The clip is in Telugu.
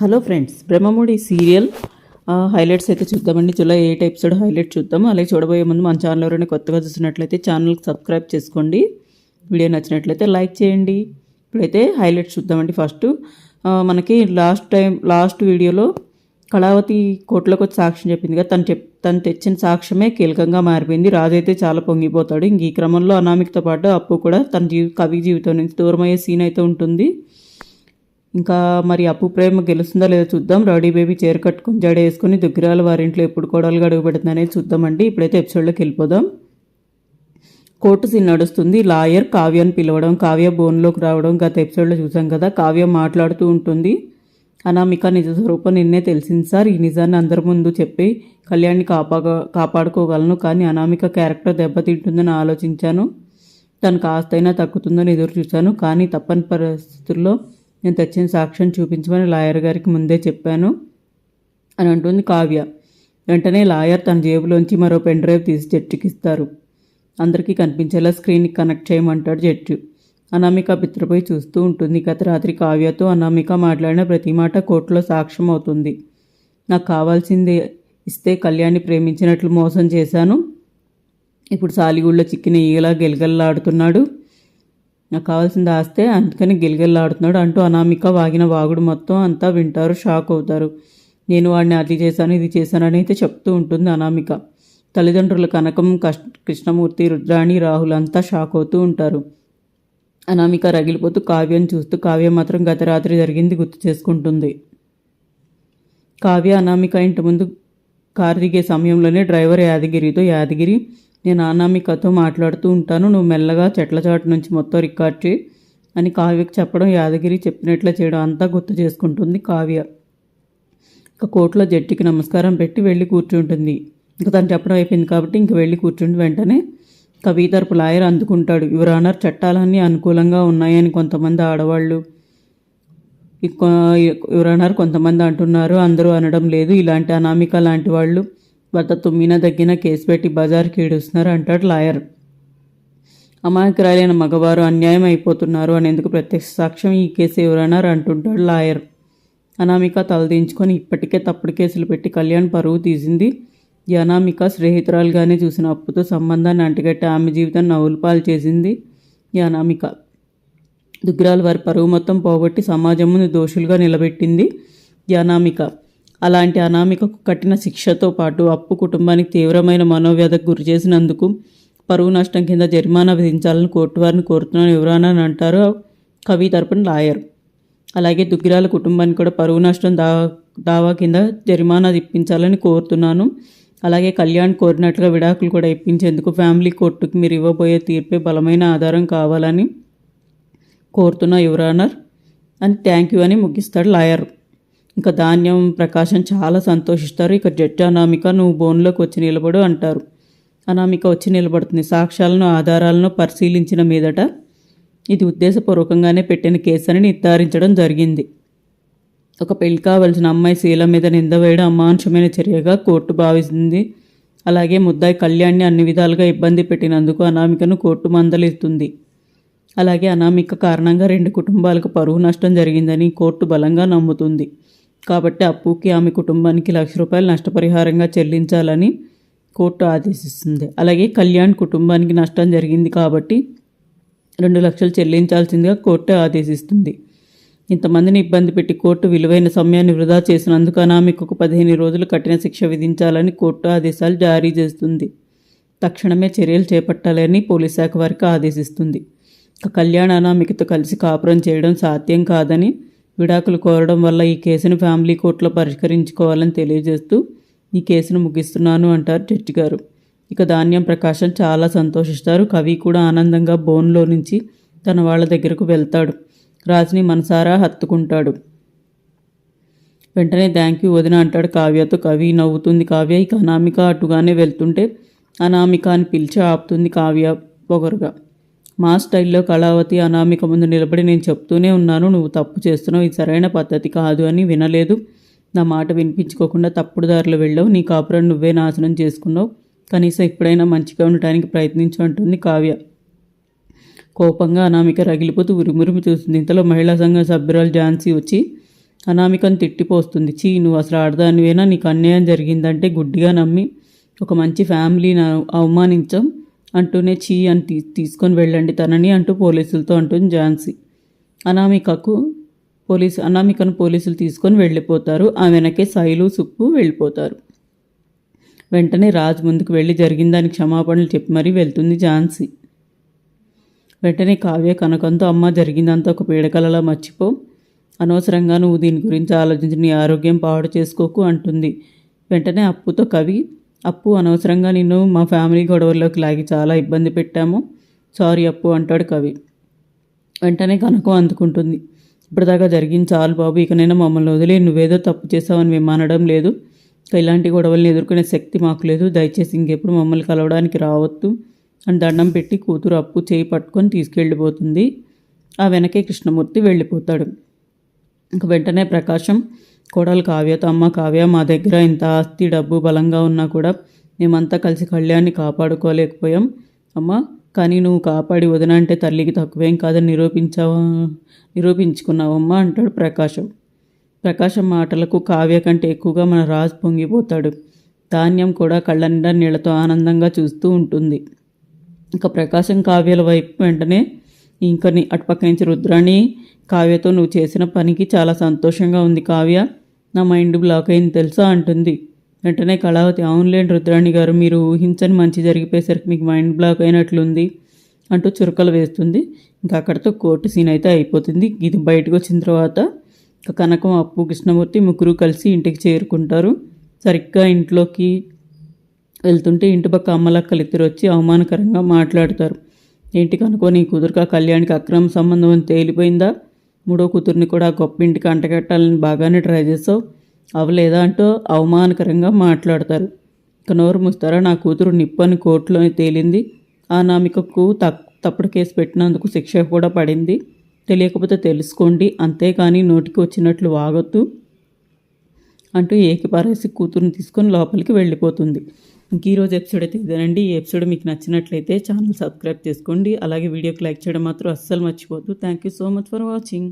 Hello friends Brahmamudi serial highlights అయితే చూద్దామండి. జూలై ఎయిట్ ఎపిసోడ్ హైలైట్ చూద్దాము. అలాగే చూడబోయే ముందు మన ఛానల్ ఎవరైనా కొత్తగా చూసినట్లయితే ఛానల్కి సబ్స్క్రైబ్ చేసుకోండి. వీడియో నచ్చినట్లయితే లైక్ చేయండి. ఇప్పుడైతే హైలైట్స్ చూద్దామండి ఫస్ట్. మనకి లాస్ట్ టైం లాస్ట్ వీడియోలో కళావతి కోర్టులోకి వచ్చి సాక్ష్యం చెప్పింది కదా. తను చెప్ తను తెచ్చిన సాక్ష్యమే కీలకంగా మారిపోయింది. రాజు అయితే చాలా పొంగిపోతాడు. ఇంక ఈ క్రమంలో అనామికతో పాటు అప్పు కూడా తన జీవి కవి జీవితం నుంచి దూరమయ్యే సీన్ అయితే ఉంటుంది. ఇంకా మరి అప్పు ప్రేమ గెలుస్తుందా లేదో చూద్దాం. రౌడీ బేబీ చీర కట్టుకుని జడ వేసుకుని దుగ్గిరాల వారింట్లో ఎప్పుడు కోడలు గడుగు పెడుతుంది అనేది చూద్దామండి. ఇప్పుడైతే ఎపిసోడ్లోకి వెళ్ళిపోదాం. కోర్టు సీన్ నడుస్తుంది. లాయర్ కావ్యాన్ని పిలవడం కావ్య బోన్లోకి రావడం గత ఎపిసోడ్లో చూసాం కదా. కావ్య మాట్లాడుతూ ఉంటుంది. అనామిక నిజ స్వరూపం నిన్నే తెలిసింది సార్. ఈ నిజాన్ని అందరి ముందు చెప్పి కళ్యాణ్ని కాపా కాపాడుకోగలను. కానీ అనామిక క్యారెక్టర్ దెబ్బతింటుందని ఆలోచించాను. తను కాస్తైనా తగ్గుతుందని ఎదురు చూశాను. కానీ తప్పని పరిస్థితుల్లో నేను తెచ్చిన సాక్ష్యం చూపించమని లాయర్ గారికి ముందే చెప్పాను అని అంటుంది కావ్య. వెంటనే లాయర్ తన జేబులోంచి మరో పెన్ డ్రైవ్ తీసి జట్టుకి ఇస్తారు. అందరికీ కనిపించేలా స్క్రీన్కి కనెక్ట్ చేయమంటాడు జట్టు అనామిక పిత్రపై చూస్తూ ఉంటుంది. గత రాత్రి కావ్యతో అనామిక మాట్లాడిన ప్రతి మాట కోర్టులో సాక్ష్యం అవుతుంది. నాకు కావాల్సింది ఇస్తే కళ్యాణ్ని ప్రేమించినట్లు మోసం చేశాను. ఇప్పుడు సాలిగూళ్ళో చిక్కిన ఈగలా గెలగల్లాడుతున్నాడు. నాకు కావాల్సింది ఆస్తే అందుకని గిలగిల్లాడుతున్నాడు అంటూ అనామిక వాగిన వాగుడు మొత్తం అంతా వింటారు షాక్ అవుతారు. నేను వాడిని అది చేశాను ఇది చేశానని అయితే చెప్తూ ఉంటుంది అనామిక. తల్లిదండ్రుల కనకం కష్ కృష్ణమూర్తి రుద్రాణి రాహుల్ అంతా షాక్ అవుతూ ఉంటారు. అనామిక రగిలిపోతూ కావ్యను చూస్తూ కావ్య మాత్రం గత రాత్రి జరిగింది గుర్తు చేసుకుంటుంది. కావ్య అనామిక ఇంటి ముందు కారు దిగే సమయంలోనే డ్రైవర్ యాదగిరితో యాదగిరి నేను అనామికతో మాట్లాడుతూ ఉంటాను. నువ్వు మెల్లగా చెట్ల చాటు నుంచి మొత్తం రికార్డ్ చేయి అని కావ్యకు చెప్పడం యాదగిరి చెప్పినట్లే చేయడం అంతా గుర్తు చేసుకుంటుంది కావ్య. ఇక కోట్లో జట్టికి నమస్కారం పెట్టి వెళ్ళి కూర్చుంటుంది. ఇంకా తను చెప్పడం అయిపోయింది కాబట్టి ఇంక వెళ్ళి కూర్చుండి వెంటనే కవి తరపు లాయర్ అందుకుంటాడు. యువర్ ఆనర్ చట్టాలన్నీ అనుకూలంగా ఉన్నాయని కొంతమంది ఆడవాళ్ళు యువర్ ఆనర్ కొంతమంది అంటున్నారు. అందరూ అనడం లేదు. ఇలాంటి అనామిక లాంటి వాళ్ళు భర్త తుమ్మిన తగ్గిన కేసు పెట్టి బజార్కి ఏడుస్తున్నారు అంటాడు లాయర్. అమాయకురాలైన మగవారు అన్యాయం అయిపోతున్నారు అనేందుకు ప్రత్యక్ష సాక్ష్యం ఈ కేసు ఎవరన్నారు అంటుంటాడు లాయర్. అనామిక తలదించుకొని ఇప్పటికే తప్పుడు కేసులు పెట్టి కళ్యాణ్ పరువు తీసింది. ఈ అనామిక స్నేహితురాలుగానే చూసిన అప్పుతో సంబంధాన్ని అంటగట్టి ఆమె జీవితాన్ని నవ్వులపాలు చేసింది ఈ అనామిక. దుగ్గిరాల వారి పరువు మొత్తం పోగొట్టి సమాజం ముందు దోషులుగా నిలబెట్టింది ఈ అనామిక. అలాంటి అనామికకు కట్టిన శిక్షతో పాటు అప్పు కుటుంబానికి తీవ్రమైన మనోవ్యధకు గురి చేసినందుకు పరువు నష్టం కింద జరిమానా విధించాలని కోర్టు వారిని కోరుతున్నాను ఎవరైనా అని అంటారు కవి తరపున లాయర్. అలాగే దుగ్గిరాల కుటుంబానికి కూడా పరువు నష్టం దా దావా కింద జరిమానా ఇప్పించాలని కోరుతున్నాను. అలాగే కళ్యాణ్ కోరినట్లుగా విడాకులు కూడా ఇప్పించేందుకు ఫ్యామిలీ కోర్టుకి మీరు ఇవ్వబోయే తీర్పే బలమైన ఆధారం కావాలని కోరుతున్న యువరానర్. అని థ్యాంక్ యూ అని ముగిస్తాడు లాయర్. ఇంకా ధాన్యం ప్రకాశం చాలా సంతోషిస్తారు. ఇక జడ్జి అనామిక నువ్వు బోన్లోకి వచ్చి నిలబడు అంటారు. అనామిక వచ్చి నిలబడుతుంది. సాక్ష్యాలను ఆధారాలను పరిశీలించిన మీదట ఇది ఉద్దేశపూర్వకంగానే పెట్టిన కేసు అని నిర్ధారించడం జరిగింది. ఒక పెళ్ళి కావలసిన అమ్మాయి శీల మీద నింద వేయడం అమానుషమైన చర్యగా కోర్టు భావిస్తుంది. అలాగే ముద్దాయి కళ్యాణ్ని అన్ని విధాలుగా ఇబ్బంది పెట్టినందుకు అనామికను కోర్టు మందలిస్తుంది. అలాగే అనామిక కారణంగా రెండు కుటుంబాలకు పరువు నష్టం జరిగిందని కోర్టు బలంగా నమ్ముతుంది. కాబట్టి అప్పుకి ఆమె కుటుంబానికి లక్ష రూపాయలు నష్టపరిహారంగా చెల్లించాలని కోర్టు ఆదేశిస్తుంది. అలాగే కళ్యాణ్ కుటుంబానికి నష్టం జరిగింది కాబట్టి రెండు లక్షలు చెల్లించాల్సిందిగా కోర్టు ఆదేశిస్తుంది. ఇంతమందిని ఇబ్బంది పెట్టి కోర్టు విలువైన సమయాన్ని వృధా చేసినందుకు అనామికకు పదిహేను రోజులు కఠిన శిక్ష విధించాలని కోర్టు ఆదేశాలు జారీ చేస్తుంది. తక్షణమే చర్యలు చేపట్టాలని పోలీస్ శాఖ వారికి ఆదేశిస్తుంది. కళ్యాణ అనామికతో కలిసి కాపురం చేయడం సాధ్యం కాదని విడాకులు కోరడం వల్ల ఈ కేసును ఫ్యామిలీ కోర్టులో పరిష్కరించుకోవాలని తెలియజేస్తూ ఈ కేసును ముగిస్తున్నాను అంటారు జడ్జి గారు. ఇక ధాన్యం ప్రకాశం చాలా సంతోషిస్తారు. కవి కూడా ఆనందంగా బోన్లో నుంచి తన వాళ్ళ దగ్గరకు వెళ్తాడు. రాజుని మనసారా హత్తుకుంటాడు. వెంటనే థ్యాంక్ యూ వదిన అంటాడు కావ్యతో. కవి నవ్వుతుంది. కావ్య ఇక అనామిక అటుగానే వెళ్తుంటే అనామిక అని పిలిచి ఆపుతుంది కావ్య పొగరుగా. మా స్టైల్లో కళావతి అనామిక ముందు నిలబడి నేను చెప్తూనే ఉన్నాను. నువ్వు తప్పు చేస్తున్నావు. ఇది సరైన పద్ధతి కాదు అని వినలేదు. నా మాట వినిపించుకోకుండా తప్పుడు దారిలో వెళ్ళావు. నీ కాపురం నువ్వే నాశనం చేసుకున్నావు. కనీసం ఇప్పుడైనా మంచిగా ఉండటానికి ప్రయత్నించు అంటుంది కావ్య. కోపంగా అనామిక రగిలిపోతూ ఉరిమురిమి చూస్తుంది. ఇంతలో మహిళా సంఘం సభ్యురాలు ఝాన్సీ వచ్చి అనామికను తిట్టిపోస్తుంది. చీ నువ్వు అసలు ఆడదానివేనా? నీకు అన్యాయం జరిగిందంటే గుడ్డిగా నమ్మి ఒక మంచి ఫ్యామిలీని అవమానించాం. అంటూనే చీ అని తీ తీసుకొని వెళ్ళండి తనని అంటూ పోలీసులతో అంటుంది ఝాన్సీ. అనామికకు పోలీసు అనామికను పోలీసులు తీసుకొని వెళ్ళిపోతారు. ఆ వెనకే శైలు సుప్పు వెళ్ళిపోతారు. వెంటనే రాజ్ ముందుకు వెళ్ళి జరిగిన దానికి క్షమాపణలు చెప్పి మరీ వెళ్తుంది ఝాన్సీ. వెంటనే కావ్య కనకంతో అమ్మ జరిగిందంతా ఒక పీడకలలా మర్చిపో. అనవసరంగా నువ్వు దీని గురించి ఆలోచించి నీ ఆరోగ్యం పాడు చేసుకోకు అంటుంది. వెంటనే అప్పుతో కవి అప్పు అనవసరంగా నిన్ను మా ఫ్యామిలీ గొడవల్లోకి లాగి చాలా ఇబ్బంది పెట్టాము. సారీ అప్పు అంటాడు కవి. వెంటనే కనకం అందుకుంటుంది. ఇప్పటిదాకా జరిగింది చాలు బాబు ఇకనైనా మమ్మల్ని వదిలి నువ్వేదో తప్పు చేసావని మేము అనడం లేదు. ఇలాంటి గొడవల్ని ఎదుర్కొనే శక్తి మాకు లేదు. దయచేసి ఇంకెప్పుడు మమ్మల్ని కలవడానికి రావద్దు అని దండం పెట్టి కూతురు అప్పు చేయి పట్టుకొని తీసుకెళ్ళిపోతుంది. ఆ వెనకే కృష్ణమూర్తి వెళ్ళిపోతాడు. ఇంక వెంటనే ప్రకాశం కోడలు కావ్యతో అమ్మ కావ్య మా దగ్గర ఇంత ఆస్తి డబ్బు బలంగా ఉన్నా కూడా మేమంతా కలిసి కళ్యాణ్ని కాపాడుకోలేకపోయాం. అమ్మ కానీ నువ్వు కాపాడి వదిన అంటే తల్లికి తక్కువేం కాదని నిరూపించావా? నిరూపించుకున్నావమ్మా అంటాడు ప్రకాశం. ప్రకాశం మాటలకు కావ్య కంటే ఎక్కువగా మన రాజు పొంగిపోతాడు. ధాన్యం కూడా కళ్ళ నిండా నీళ్ళతో ఆనందంగా చూస్తూ ఉంటుంది. ఇంకా ప్రకాశం కావ్యాల వైపు వెంటనే ఇంకని అటుపక్క నుంచి రుద్రాణి కావ్యతో నువ్వు చేసిన పనికి చాలా సంతోషంగా ఉంది కావ్య. నా మైండ్ బ్లాక్ అయింది తెలుసా అంటుంది. వెంటనే కళావతి అవునులేండి రుద్రాణి గారు మీరు ఊహించని మంచి జరిగిపోయేసరికి మీకు మైండ్ బ్లాక్ అయినట్లుంది అంటూ చురకలు వేస్తుంది. ఇంకా అక్కడితో కోర్టు సీన్ అయితే అయిపోతుంది. ఇది బయటకు వచ్చిన తర్వాత కనకం అప్పు కృష్ణమూర్తి ముగ్గురు కలిసి ఇంటికి చేరుకుంటారు. సరిగ్గా ఇంట్లోకి వెళ్తుంటే ఇంటి పక్క అమ్మలక్కలు ఇద్దరు వచ్చి అవమానకరంగా మాట్లాడతారు. ఏంటి కనుకొని కుదురుక కూతురుగా కళ్యాణ్కి అక్రమ సంబంధం అని తేలిపోయిందా? మూడో కూతుర్ని కూడా గొప్ప ఇంటికి అంటగట్టాలని బాగానే ట్రై చేసావు. అవలేదా అంటూ అవమానకరంగా మాట్లాడతారు. ఇక నోరు మూస్తారా నా కూతురు నిప్పని కోర్టులోని తేలింది. ఆ నామికకు తప్పుడు కేసు పెట్టినందుకు శిక్ష కూడా పడింది. తెలియకపోతే తెలుసుకోండి అంతేకాని నోటికి వచ్చినట్లు వాగొద్దు అంటూ ఏకిపారేసి కూతురుని తీసుకొని లోపలికి వెళ్ళిపోతుంది. ఇంక ఈరోజు ఎపిసోడ్ అయితే ఇదేనండి. ఈ ఎపిసోడ్ మీకు నచ్చినట్లయితే ఛానల్ సబ్స్క్రైబ్ చేసుకోండి. అలాగే వీడియోకి లైక్ చేయడం మాత్రం అస్సలు మర్చిపోద్దు thank you so much for watching